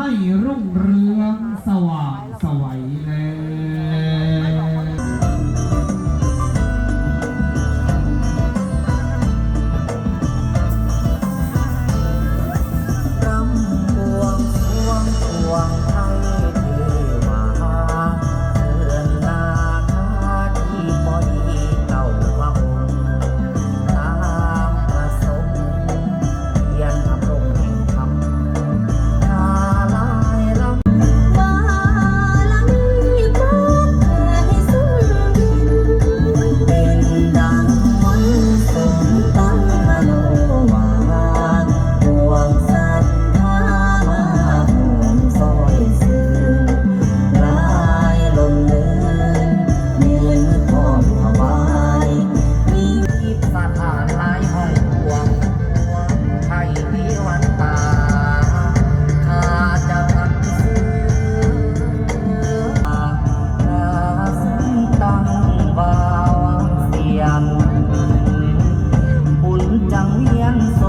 ให้รุ่งเรืองสว mi